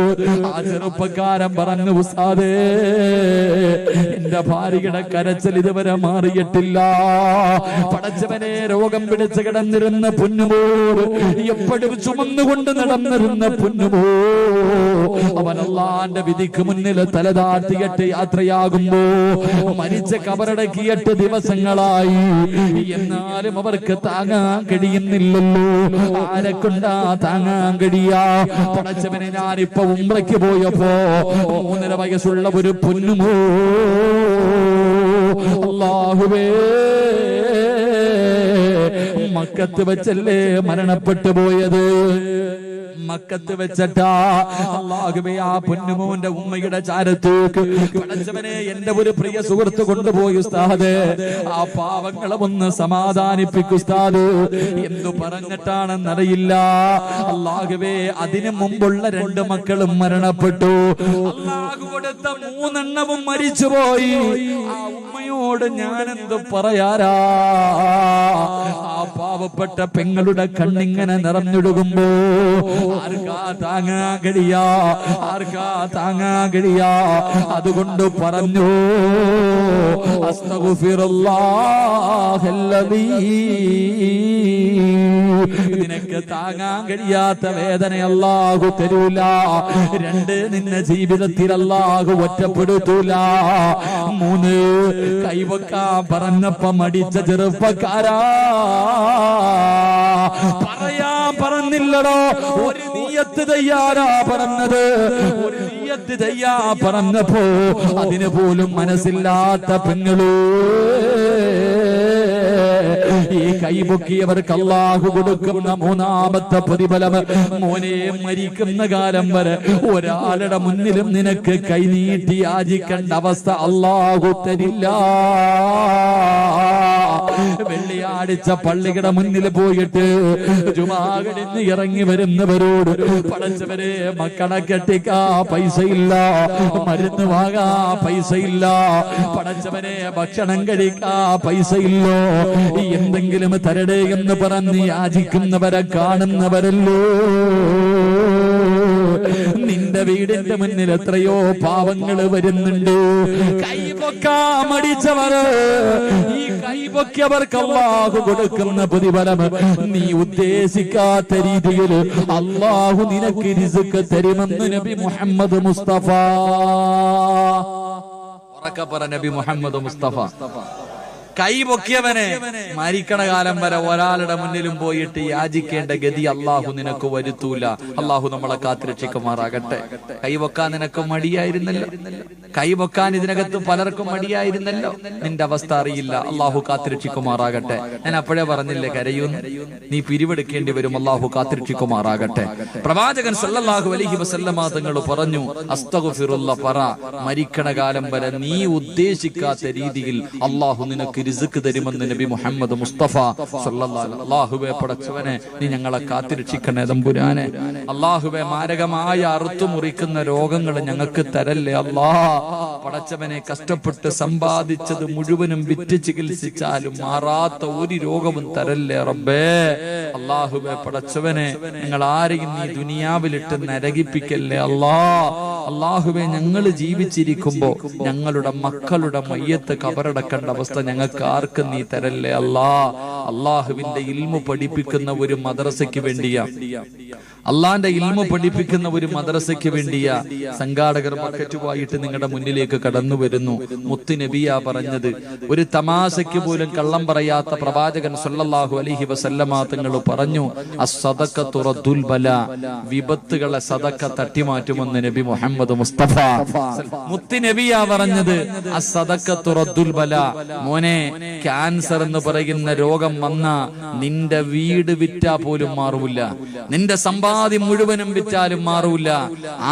ആ ചെറുപ്പക്കാരൻ പറഞ്ഞു ഉസാദേ എന്റെ ഭാര്യയുടെ കരച്ചൽ ഇതുവരെ മാറിയിട്ടില്ല. പടച്ചവനെ രോഗം പിടിച്ച് കിടന്നിരുന്ന പൊന്നുമോ എപ്പോഴും ചുമന്നുകൊണ്ട് നടന്നിരുന്ന പൊന്നുമോ? അവൻ വിധിക്ക് മുന്നിൽ തലതാഴ്ത്തിയിട്ട് യാത്രയാകുമ്പോ മരിച്ച കബറടക്കിയിട്ട് ദിവസങ്ങളായി. എന്നാലും അവർക്ക് താങ്ങാൻ കഴിയുന്നില്ലല്ലോ. ആരെ കൊണ്ടാ താങ്ങാൻ കഴിയാ? പടച്ചവനെ ഞാനിപ്പോ ഉമ്രയ്ക്ക് പോയപ്പോ മൂന്നര വയസ്സുള്ള ഒരു പൊന്നുമോ? അള്ളാഹുവേ മക്കത്ത് വെച്ചല്ലേ മരണപ്പെട്ടു പോയത്? മക്കത്ത് വെച്ചട്ടാ. അള്ളാഹുബേ ആ പൊന്നുമോന്റെ ഉമ്മയുടെ ചാരത്തേക്ക് പടച്ചവനെ എന്റെ ഒരു പ്രിയ സുഹൃത്ത് കൊണ്ടുപോയി ഉസ്താദ്. ആ പാവങ്ങളെ ഒന്ന് സമാധാനിപ്പിക്കുസ്താദ് എന്തു പറഞ്ഞിട്ടാണെന്നറിയില്ല. അള്ളാഹുബേ അതിനു മുമ്പുള്ള രണ്ട് മക്കളും മരണപ്പെട്ടു. കൊടുത്ത മൂന്നെണ്ണവും മരിച്ചുപോയി. ആ ഉമ്മയോട് ഞാൻ ഞാനെന്ത് പറയാരാ പാവപ്പെട്ട പെങ്ങളുടെ കണ്ണിങ്ങനെ നിറഞ്ഞൊഴുകുമ്പോ ആർക്കാ താങ്ങാ കഴിയാ ആർക്കാ താങ്ങാ കഴിയാ അതുകൊണ്ട് പറഞ്ഞു നിനക്ക് താങ്ങാൻ കഴിയാത്ത വേദന അല്ലാഹു തരൂല. രണ്ട് നിന്നെ ജീവിതത്തിൽ അല്ലാഹു ഒറ്റപ്പെടുത്തൂല. മൂന്ന് കൈവക്കാൻ പറഞ്ഞപ്പ മടിച്ച ചെറുപ്പക്കാരാ. പറയാൻ പറഞ്ഞില്ലടോ. ഒരു നീയത്ത് തയ്യാറാ പറഞ്ഞത്. ഒരു നീയത്ത് തയ്യാ പറഞ്ഞപ്പോ അതിന് പോലും മനസ്സില്ലാത്ത പെങ്ങളൂ. ഈ കൈപൊക്കിയവർക്ക് അള്ളാഹു കൊടുക്കുന്ന മൂന്നാമത്തെ പ്രതിഫലം മോനെ മരിക്കുന്ന കാലം വരെ ഒരാളുടെ മുന്നിലും നിനക്ക് കൈനീട്ടി യാചിക്കേണ്ട അവസ്ഥ അള്ളാഹു തരില്ല. വെള്ളിയാഴ്ച പള്ളിയുടെ മുന്നിൽ പോയിട്ട് ജുമാകടിന്ന് ഇറങ്ങി വരുന്നവരോട് പടച്ചവരെ മക്കളെ കെട്ടിക്കാ പൈസയില്ല മരുന്ന് വാങ്ങാ പൈസയില്ല. പടച്ചവനെ ഭക്ഷണം കഴിക്കാ പൈസയില്ലോ. എന്തെങ്കിലും തരടേ എന്ന് പറഞ്ഞ് യാചിക്കുന്നവരെ കാണുന്നവരല്ലോ. നിന്റെ വീടിന്റെ മുന്നിൽ എത്രയോ പാവങ്ങൾ വരുന്നുണ്ട്. മടിച്ചവര് ഈ കൈപൊക്കിയവർക്ക് അള്ളാഹു കൊടുക്കുന്ന പ്രതിഫലം നീ ഉദ്ദേശിക്കാത്ത രീതിയിൽ അള്ളാഹു നിനക്ക് രിസുക്ക് തരുമെന്ന് നബി മുഹമ്മദ് മുസ്തഫ. ഉറക്കെ പറ നബി മുഹമ്മദ് മുസ്തഫ. കൈ പൊക്കിയവനെ മരിക്കണ കാലം വരെ ഒരാളുടെ മുന്നിലും പോയിട്ട് യാചിക്കേണ്ട ഗതി അള്ളാഹു നിനക്ക് വരുത്തൂല. അള്ളാഹു നമ്മളെ കാത്തിരക്ഷിക്കുമാറാകട്ടെ. കൈ പൊക്കാൻ നിനക്ക് മടിയായിരുന്നല്ലോ. കൈവക്കാൻ ഇതിനകത്ത് പലർക്കും മടിയായിരുന്നല്ലോ. നിന്റെ അവസ്ഥ അറിയില്ല. അള്ളാഹു കാത്തിരക്ഷിക്കുമാറാകട്ടെ. ഞാൻ അപ്പോഴേ പറഞ്ഞില്ലേ കരയൂന്ന് നീ പിരിവെടുക്കേണ്ടി വരും. അള്ളാഹു കാത്തിരക്ഷിക്കുമാറാകട്ടെ. പ്രവാചകൻ സല്ലല്ലാഹു അലൈഹി വസല്ലമ തങ്ങൾ പറഞ്ഞു അസ്തകുഫിറുള്ള പറ മരിക്കണ കാലം വരെ നീ ഉദ്ദേശിക്കാത്ത രീതിയിൽ അള്ളാഹു നിനക്ക് റിസ്ക് തരുമെന്ന് നബി മുഹമ്മദ് മുസ്തഫ അള്ളാഹുവെ പടച്ചവനെ നീ ഞങ്ങളെ കാത്തിരക്ഷിക്കണേ തമ്പുരാനെ. അള്ളാഹുബെ മാരകമായ അറുത്തു മുറിക്കുന്ന രോഗങ്ങൾ ഞങ്ങൾക്ക് തരല്ലേ അല്ലാ. പടച്ചവനെ കഷ്ടപ്പെട്ട് സമ്പാദിച്ചത് മുഴുവനും വിറ്റ് ചികിത്സിച്ചാലും മാറാത്ത ഒരു രോഗവും തരല്ലേ റബ്ബേ. അള്ളാഹുബെ പടച്ചവനെ ഞങ്ങൾ ആരെയും നീ ദുനിയാവിലിട്ട് നരകിപ്പിക്കല്ലേ അല്ലാ. അള്ളാഹുവെ ഞങ്ങൾ ജീവിച്ചിരിക്കുമ്പോ ഞങ്ങളുടെ മക്കളുടെ മയ്യത്ത് കബറടക്കേണ്ട അവസ്ഥ ഞങ്ങൾക്ക് ആർക്കും നീ തരല്ലേ? അല്ലാ അള്ളാഹുവിന്റെ ഇൽമു പഠിപ്പിക്കുന്ന ഒരു മദ്രസയ്ക്ക് വേണ്ടിയാ. അള്ളാന്റെ ഇൽമു പഠിപ്പിക്കുന്ന ഒരു മദ്രസയ്ക്ക് വേണ്ടിയ സംഘാടകർ ബക്കറ്റുമായിട്ട് നിങ്ങളുടെ മുന്നിലേക്ക് കടന്നു വരുന്നു. മുത്തു നബിയ പറഞ്ഞത് ഒരു തമാശയ്ക്ക് പോലും കള്ളം പറയാത്ത പ്രവാചകൻ സല്ലല്ലാഹു അലൈഹി വസല്ലമ തങ്ങൾ പറഞ്ഞു റദ്ദുൽ ബല വിപത്തുകളെ സദക്ക തട്ടിമാറ്റുമെന്ന് നബി മുഹമ്മദ് മുസ്തഫ മുത്തു നബിയ പറഞ്ഞത് റദ്ദുൽ ബല മോനെ ക്യാൻസർ എന്ന് പറയുന്ന രോഗം വന്ന നിന്റെ വീട് വിറ്റാ പോലും മാറൂല. നിന്റെ സമ്പാദ്യം മുഴുവനും വിറ്റാലും മാറൂല.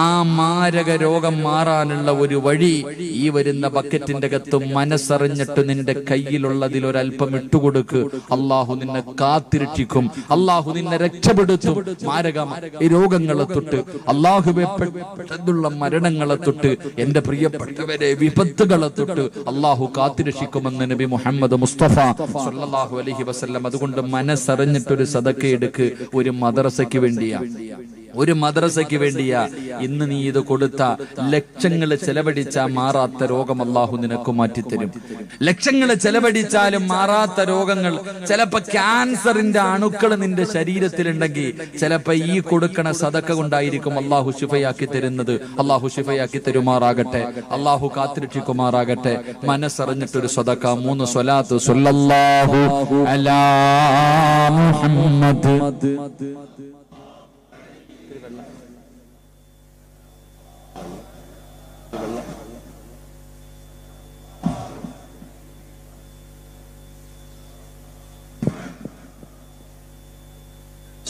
ആ മാരക രോഗം മാറാനുള്ള ഒരു വഴി ഈ വരുന്ന ബക്കറ്റിന്റെ അകത്ത് മനസ്സറിഞ്ഞിട്ട് നിന്റെ കയ്യിലുള്ളതിൽ ഒരല്പം ഇട്ടുകൊടുക്ക്. അള്ളാഹു നിന്നെ കാത്തിരക്ഷിക്കും. അള്ളാഹു നിന്നെ രക്ഷപ്പെടുത്തും. മാരക രോഗങ്ങളെ തൊട്ട് അള്ളാഹുവെ പെട്ടെന്നുള്ള മരണങ്ങളെ തൊട്ട് എന്റെ പ്രിയപ്പെട്ടവരെ വിപത്തുകളെ തൊട്ട് അള്ളാഹു കാത്തിരക്ഷിക്കുമെന്ന് നബി മുഹമ്മദ് മുസ്തഫ സല്ലല്ലാഹു അലഹി വസല്ലം. അതുകൊണ്ട് മനസ്സറിഞ്ഞിട്ടൊരു സദക്കെടുക്ക് ഒരു മദ്രസയ്ക്ക് വേണ്ടിയാ. ഒരു മദ്രസയ്ക്ക് വേണ്ടിയ. ഇന്ന് നീ ഇത് കൊടുത്ത ലക്ഷങ്ങൾ ചെലവഴിച്ചാ മാറാത്ത രോഗം അള്ളാഹു നിനക്ക് മാറ്റിത്തരും. ലക്ഷങ്ങൾ ചെലവഴിച്ചാലും മാറാത്ത രോഗങ്ങൾ ചിലപ്പോ ക്യാൻസറിന്റെ അണുക്കൾ നിന്റെ ശരീരത്തിലുണ്ടെങ്കിൽ ചിലപ്പോ ഈ കൊടുക്കണ സതക്ക കൊണ്ടായിരിക്കും അള്ളാഹു ശിഫയാക്കി തരുന്നത്. അള്ളാഹു ശിഫയാക്കി തരുമാറാകട്ടെ. അള്ളാഹു കാത്തിരക്ഷിക്കുമാറാകട്ടെ. മനസ്സറിഞ്ഞിട്ടൊരു സദക്ക. മൂന്ന് സ്വലാത്ത്. സ്വല്ലല്ലാഹു അലാ മുഹമ്മദ്. 잠깐만요.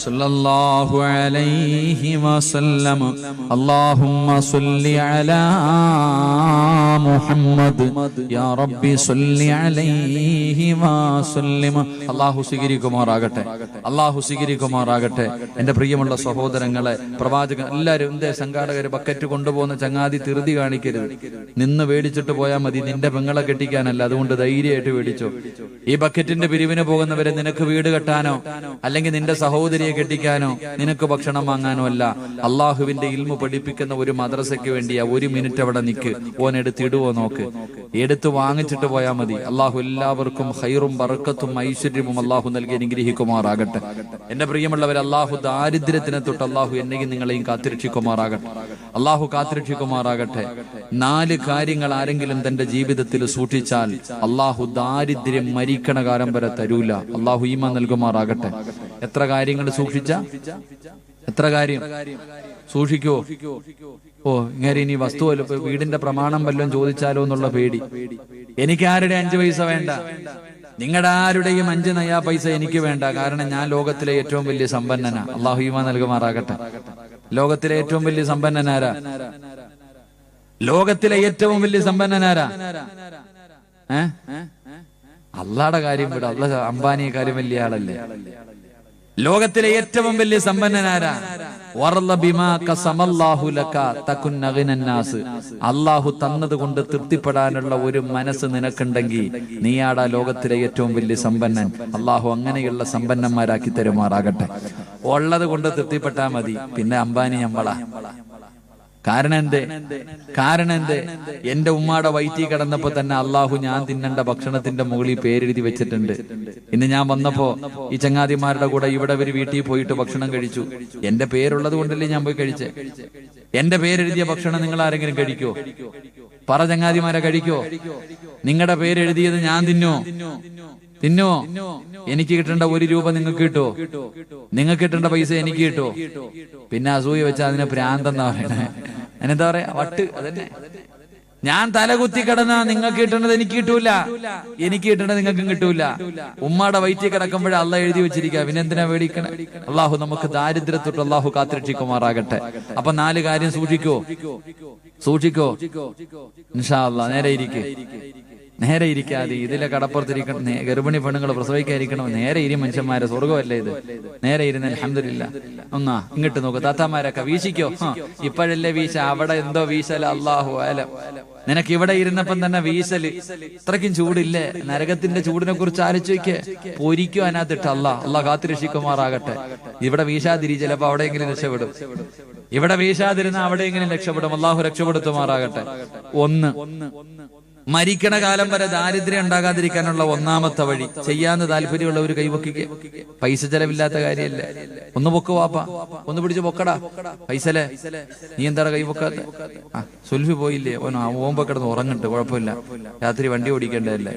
സല്ലല്ലാഹു അലൈഹി വസല്ലം. അല്ലാഹുമ്മ സല്ലി അലാ മുഹമ്മദ്. യാ റബ്ബി സല്ലി അലൈഹി വസല്ലം. അല്ലാഹു അല്ലാഹു എന്റെ പ്രിയമുള്ള സഹോദരങ്ങളെ പ്രവാചകൻ എല്ലാരും എന്തേ സംഘാടകർ ബക്കറ്റ് കൊണ്ടുപോകുന്ന ചങ്ങാതി തിരുതി കാണിക്കരുത്. നിന്ന് മേടിച്ചിട്ട് പോയാൽ മതി. നിന്റെ പെങ്ങളെ കെട്ടിക്കാനല്ല. അതുകൊണ്ട് ധൈര്യമായിട്ട് മേടിച്ചു ഈ ബക്കറ്റിന്റെ പിരിവിന് പോകുന്നവരെ നിനക്ക് വീട് കെട്ടാനോ? അല്ലെങ്കിൽ നിന്റെ സഹോദരി സഹോദരിയെ കെട്ടിക്കാനോ നിനക്ക് ഭക്ഷണം വാങ്ങാനോ അല്ല. അള്ളാഹുവിന്റെ ഇൽമു പഠിപ്പിക്കുന്ന ഒരു മദ്രസയ്ക്ക് വേണ്ടിയാ ഒരു മിനിറ്റ് അവിടെ നിൽക്ക് ഓൻ എടുത്തിടുവോ നോക്ക്. എടുത്ത് വാങ്ങിച്ചിട്ട് പോയാൽ മതി. അള്ളാഹു എല്ലാവർക്കും ഹൈറും ബറക്കത്തും ഐശ്വര്യവും അള്ളാഹു നൽകി അനുഗ്രഹിക്കുമാറാകട്ടെ. എന്റെ പ്രിയമുള്ളവർ അള്ളാഹു ദാരിദ്ര്യത്തിനെ തൊട്ട് അള്ളാഹു എന്നെയും നിങ്ങളെയും കാത്തിരക്ഷിക്കുമാറാകട്ടെ. അള്ളാഹു കാത്തിരക്ഷിക്കുമാറാകട്ടെ. നാല് കാര്യങ്ങൾ ആരെങ്കിലും തന്റെ ജീവിതത്തിൽ സൂക്ഷിച്ചാൽ അള്ളാഹു ദാരിദ്ര്യം മരിക്കണ കാലം വരെ തരൂല. അള്ളാഹു ഈമ നൽകുമാറാകട്ടെ. എത്ര കാര്യങ്ങൾ സൂക്ഷിച്ച? എത്ര കാര്യം? സൂക്ഷിക്കോ? ഓ ഇങ്ങനെ ഇനി വസ്തു വീടിന്റെ പ്രമാണം വല്ലതും ചോദിച്ചാലോ എന്നുള്ള പേടി. എനിക്ക് ആരുടെ അഞ്ചു പൈസ വേണ്ട? നിങ്ങളുടെ ആരുടെയും അഞ്ച് നയാ പൈസ എനിക്ക് വേണ്ട. കാരണം ഞാൻ ലോകത്തിലെ ഏറ്റവും വലിയ സമ്പന്നനാ. അള്ളാഹു നൽകുമാറാകട്ടെ. ലോകത്തിലെ ഏറ്റവും വലിയ സമ്പന്നനാരാ? ലോകത്തിലെ ഏറ്റവും വലിയ സമ്പന്നനാരാ? അള്ളാടെ കാര്യം വിട. അള്ള അംബാനിയെ കാര്യം വലിയ ആളല്ലേ? ലോകത്തിലെ ഏറ്റവും വലിയ സമ്പന്നനാരാ. അള്ളാഹു തന്നതുകൊണ്ട് തൃപ്തിപ്പെടാനുള്ള ഒരു മനസ്സ് നിനക്കുണ്ടെങ്കിൽ നീയാടാ ലോകത്തിലെ ഏറ്റവും വലിയ സമ്പന്നൻ. അള്ളാഹു അങ്ങനെയുള്ള സമ്പന്നന്മാരാക്കി തരുമാറാകട്ടെ. ഉള്ളത് കൊണ്ട് തൃപ്തിപ്പെട്ടാ മതി. പിന്നെ അംബാനി അമ്പള കാരണം എന്തേ കാരണം എന്തേ എന്റെ ഉമ്മാടെ വയറ്റി കിടന്നപ്പോ തന്നെ അള്ളാഹു ഞാൻ തിന്നണ്ട ഭക്ഷണത്തിന്റെ മുകളിൽ പേരെഴുതി വെച്ചിട്ടുണ്ട്. ഇന്ന് ഞാൻ വന്നപ്പോ ഈ ചങ്ങാതിമാരുടെ കൂടെ ഇവിടെ ഒരു വീട്ടിൽ പോയിട്ട് ഭക്ഷണം കഴിച്ചു. എന്റെ പേരുള്ളത് കൊണ്ടല്ലേ ഞാൻ പോയി കഴിച്ചേ? എന്റെ പേരെഴുതിയ ഭക്ഷണം നിങ്ങൾ ആരെങ്കിലും കഴിക്കോ? പറ ചങ്ങാതിമാരെ കഴിക്കോ? നിങ്ങളുടെ പേരെഴുതിയത് ഞാൻ തിന്നോ? തിന്നോ? എനിക്ക് കിട്ടേണ്ട ഒരു രൂപ നിങ്ങൾക്ക് കിട്ടോ? നിങ്ങൾക്ക് കിട്ടേണ്ട പൈസ എനിക്ക് കിട്ടോ? പിന്നെ അസൂയ വെച്ച അതിനെ ഭ്രാന്തെന്നാ പറയണേ. അതിനെന്താ പറയാ? വട്ട്. അതന്നെ. ഞാൻ തലകുത്തി കിടന്ന നിങ്ങൾക്ക് കിട്ടേണ്ടത് എനിക്ക് കിട്ടൂല. എനിക്ക് കിട്ടേണ്ടത് നിങ്ങൾക്കും കിട്ടൂല. ഉമ്മയുടെ വയറ്റിൽ കിടക്കുമ്പോഴേ അള്ള എഴുതി വെച്ചിരിക്കുക പിന്നെന്തിനാ മേടിക്കണേ അള്ളാഹു നമുക്ക് ദാരിദ്ര്യത്തോട്ട് അള്ളാഹു കാത്തിരക്ഷിക്കുമാറാകട്ടെ. അപ്പൊ നാല് കാര്യം സൂക്ഷിക്കോ. സൂക്ഷിക്കോ. ഇൻഷാ അള്ളാ നേരെ ഇരിക്കേ. നേരെ ഇരിക്കാതെ ഇതിലെ കടപ്പുറത്തിരിക്കണം ഗർഭിണി പെണ്ണുങ്ങൾ പ്രസവിക്കാതിരിക്കണം? നേരെ ഇരി മനുഷ്യന്മാരെ സ്വർഗമല്ലേ ഇത്? നേരെ ഇരുന്ന് അലഹമില്ല ഒന്നാ ഇങ്ങോട്ട് നോക്ക്. താത്താമാരൊക്കെ വീശിക്കോ? ഇപ്പോഴല്ലേ വീശ? അവിടെ എന്തോ വീശല? അള്ളാഹു ആലം നിനക്ക് ഇവിടെ ഇരുന്നപ്പം തന്നെ വീശൽ. ഇത്രയ്ക്കും ചൂടില്ലേ? നരകത്തിന്റെ ചൂടിനെ കുറിച്ച് ആലോചിക്കേ. പൊരിക്കോ അതിനകത്തിട്ട്? അല്ല അള്ളാഹ് കാത്തിരക്ഷിക്കുമാറാകട്ടെ. ഇവിടെ വീശാതിരി ചിലപ്പോ അവിടെയെങ്കിലും രക്ഷപ്പെടും. ഇവിടെ വീശാതിരുന്ന അവിടെയെങ്കിലും രക്ഷപ്പെടും. അള്ളാഹു രക്ഷപ്പെടുത്തുമാറാകട്ടെ. ഒന്ന്. മരിക്കണ കാലം വരെ ദാരിദ്ര്യം ഉണ്ടാകാതിരിക്കാനുള്ള ഒന്നാമത്തെ വഴി ചെയ്യാന്ന് താല്പര്യമുള്ള ഒരു കൈവക്കിക്ക്. പൈസ ചെലവില്ലാത്ത കാര്യല്ലേ? ഒന്ന് പൊക്ക് വാപ്പ. ഒന്ന് പിടിച്ച് പൊക്കടാ. പൈസലെ. നീ എന്താടാ കൈവക്കാത്ത? സുൽഫി പോയില്ലേ? ഓൻ ഓമ്പ കിടന്ന് ഉറങ്ങട്ട് കുഴപ്പമില്ല. രാത്രി വണ്ടി ഓടിക്കേണ്ടതല്ലേ.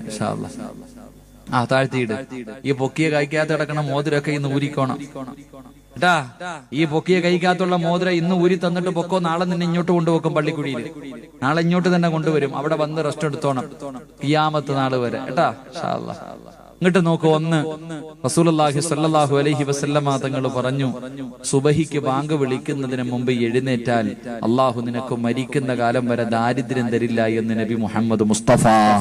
ആ താഴ്ത്തിയിട്. ഈ പൊക്കിയെ കായ്ക്കാത്ത കിടക്കണ മോതിരൊക്കെ ഇന്ന് ഊരിക്കോണം. കേട്ടാ ഈ പൊക്കിയ കൈക്കകത്തുള്ള മോതിര ഇന്ന് ഊരി തന്നിട്ട് പൊക്കോ? നാളെ നിന്നെ ഇങ്ങോട്ട് കൊണ്ടുപോക്കും പള്ളിക്കുടിയിൽ. നാളെ ഇങ്ങോട്ട് തന്നെ കൊണ്ടുവരും. അവിടെ വന്ന് റെസ്റ്റ് എടുത്തോണം. കിയാമത്ത് നാൾ വരെ. കേട്ടാ. ഇങ്ങോട്ട് നോക്കൂ ഒന്ന്. റസൂലുള്ളാഹി സ്വല്ലല്ലാഹു അലൈഹി വസല്ലമ തങ്ങൾ പറഞ്ഞു സുബഹിക്ക് ബാങ്ക് വിളിക്കുന്നതിന് മുമ്പ് എഴുന്നേറ്റാൽ അള്ളാഹു നിനക്ക് മരിക്കുന്ന കാലം വരെ ദാരിദ്ര്യം തരില്ല എന്ന് നബി മുഹമ്മദ് മുസ്തഫ.